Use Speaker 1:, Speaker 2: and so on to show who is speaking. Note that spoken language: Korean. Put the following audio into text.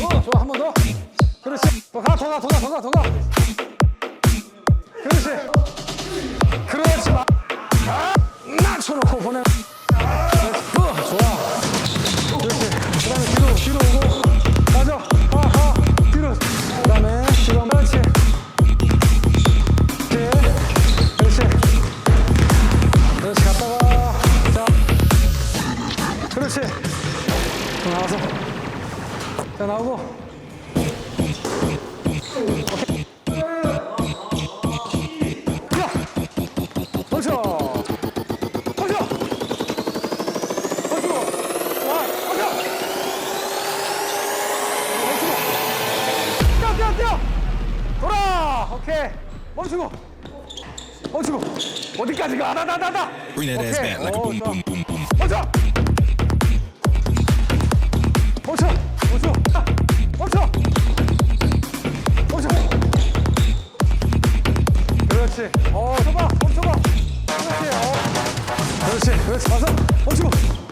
Speaker 1: 어, 좋아, 한 번 더. 그렇지. 더 가, 더 가, 더 가, 더 가, 더 가. 그렇지. 그렇지. 마. 아, 낮춰놓고 보내. 그, 좋아. 그렇지. 그 다음에 뒤로, 뒤로 오고. 맞아. 아, 아. 뒤로. 그 다음에 뒤로. 그렇지. 그렇지. 갔다가. 자. 그렇지. 또 나와서. 자, 나오고. 야! 멈춰! 멈춰! 멈추고! 와! 멈추고! 뛰어, 뛰어, 뛰어! 돌아! 오케이. 멈추고! 멈추고! 어디까지 가? 나, 나, 나, 나!
Speaker 2: Bring that ass
Speaker 1: 오케이.
Speaker 2: back like a
Speaker 1: 오,
Speaker 2: boom,
Speaker 1: 좋아.
Speaker 2: boom,
Speaker 1: 그렇지. 어, 멈춰봐. 멈춰봐. 그렇지. 어. 그렇지. 그렇지. 와서 멈추고.